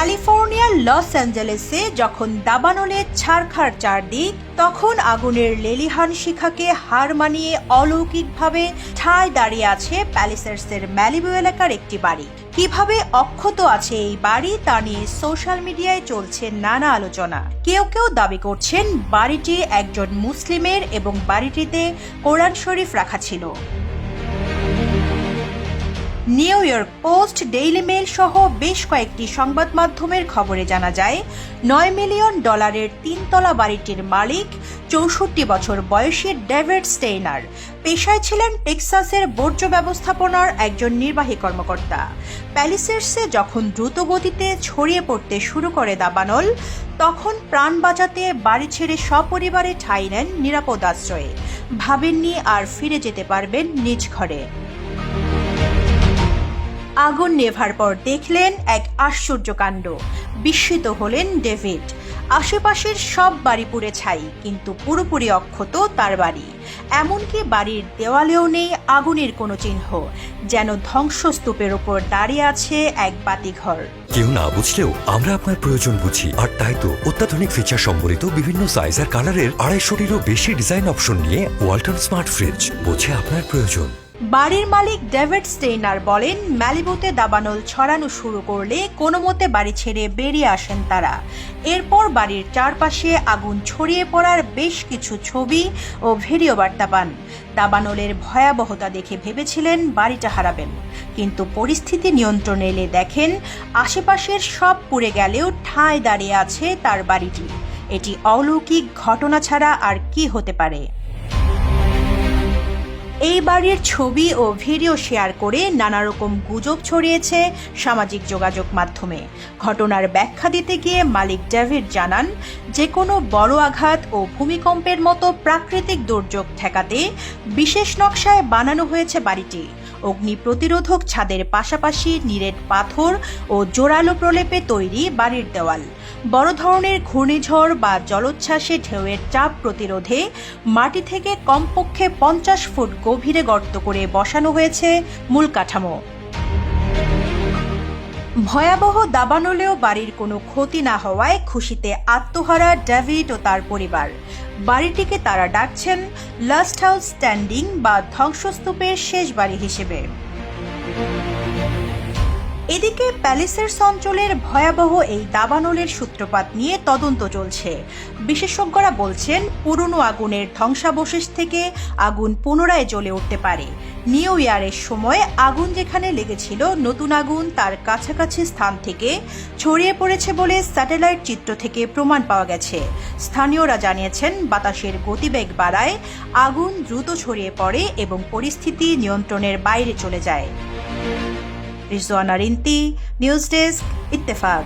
ক্যালিফোর্নিয়ার লস অ্যাঞ্জেলেসে যখন দাবানলে ছারখার চারদিক, তখন আগুনের লেলিহান শিখাকে হার মানিয়ে অলৌকিকভাবে ঠায় দাঁড়িয়ে আছে প্যালিসার্সের ম্যালিবু এলাকার একটি বাড়ি। কীভাবে অক্ষত আছে এই বাড়ি তা নিয়ে সোশ্যাল মিডিয়ায় চলছে নানা আলোচনা। কেউ কেউ দাবি করছেন, বাড়িটি একজন মুসলিমের এবং বাড়িটিতে কোরআন শরীফ রাখা ছিল। New York Post, Daily Mail সহ বেশ কয়েকটি সংবাদ মাধ্যমের খবরে জানা যায়, নয় মিলিয়ন ডলারের তিনতলা বাড়িটির মালিক চৌষট্টি বছর বয়সী ডেভিড স্টেইনার। পেশায় ছিলেন টেক্সাসের বর্জ্য ব্যবস্থাপনার একজন নির্বাহী কর্মকর্তা। প্যালিসের্সে যখন দ্রুতগতিতে ছড়িয়ে পড়তে শুরু করে দাবানল, তখন প্রাণ বাঁচাতে বাড়ি ছেড়ে সপরিবারে ঠাঁই নেন নিরাপদ আশ্রয়ে। ভাবেননি আর ফিরে যেতে পারবেন নিজ ঘরে। আগুন নেভার পর দেখলেন এক আশ্চর্য কাণ্ড। বিস্মিত হলেন ডেভিড। আশেপাশের সব বাড়ি পুড়ে ছাই, কিন্তু পুরোপুরি অক্ষত তার বাড়ি। এমনকি বাড়ির দেওয়ালেও নেই আগুনের কোনো চিহ্ন, যেন ধ্বংসস্তূপের ওপর দাঁড়িয়ে আছে এক বাতিঘর। কেউ না বুঝলেও আমরা আপনার প্রয়োজন বুঝি, আর তাই তো অত্যাধুনিক ফিচার সম্বলিত বিভিন্ন সাইজ আর কালারের আড়াইশোটিরও বেশি ডিজাইন অপশন নিয়ে ওয়ালটন স্মার্ট ফ্রিজ বোঝে আপনার প্রয়োজন। বাড়ির মালিক ডেভিড স্টেইনার বলেন ম্যালিবুতে দাবানল ছড়ানো শুরু করলে কোনো মতে বাড়ি ছেড়ে বেরিয়ে আসেন তারা। এরপর বাড়ির চারপাশে আগুন ছড়িয়ে পড়ার বেশ কিছু ছবি ও ভিডিও বার্তা পান। দাবানলের ভয়াবহতা দেখে ভেবেছিলেন বাড়িটা হারাবেন। কিন্তু পরিস্থিতি নিয়ন্ত্রণে এলে দেখেন, আশেপাশের সব পুড়ে গেলেও ঠাঁই দাঁড়িয়ে আছে তার বাড়িটি। এটি অলৌকিক ঘটনা ছাড়া আর কি হতে পারে? এই বাড়ির ছবি ও ভিডিও শেয়ার করে নানা রকম গুজব ছড়িয়েছে সামাজিক যোগাযোগ মাধ্যমে। ঘটনার ব্যাখ্যা দিতে গিয়ে মালিক ডেভিড জানান যে কোনো বড় আঘাত ও ভূমিকম্পের মতো প্রাকৃতিক দুর্যোগ ঠেকাতে বিশেষ নকশায় বানানো হয়েছে বাড়িটি। অগ্নি প্রতিরোধক ছাদের পাশাপাশি নিরেট পাথর ও জোরালো প্রলেপে তৈরি বাড়ির দেওয়াল। বড় ধরনের ঘূর্ণিঝড় বা জলোচ্ছ্বাসে ঢেউয়ের চাপ প্রতিরোধে মাটি থেকে কমপক্ষে পঞ্চাশ ফুট গভীরে গর্ত করে বসানো হয়েছে মূল কাঠামো। ভয়াবহ দাবানলেও বাড়ির কোনো ক্ষতি না হওয়ায় খুশিতে আত্মহারা ডেভিড ও তার পরিবার। বাড়িটিকে তারা ডাকছেন লাস্ট হাউস স্ট্যান্ডিং বা ধ্বংসস্তূপের শেষ বাড়ি হিসেবে। এদিকে প্যালেসের্স অঞ্চলের ভয়াবহ এই দাবানলের সূত্রপাত নিয়ে তদন্ত চলছে। বিশেষজ্ঞরা বলছেন, পুরনো আগুনের ধ্বংসাবশেষ থেকে আগুন পুনরায় জ্বলে উঠতে পারে। নিউ ইয়ারের সময় আগুন যেখানে লেগেছিল, নতুন আগুন তার কাছাকাছি স্থান থেকে ছড়িয়ে পড়েছে বলে স্যাটেলাইট চিত্র থেকে প্রমাণ পাওয়া গেছে। স্থানীয়রা জানিয়েছেন, বাতাসের গতিবেগ বাড়ায় আগুন দ্রুত ছড়িয়ে পড়ে এবং পরিস্থিতি নিয়ন্ত্রণের বাইরে চলে যায়। Rizwana Rinti news desk Ittefaq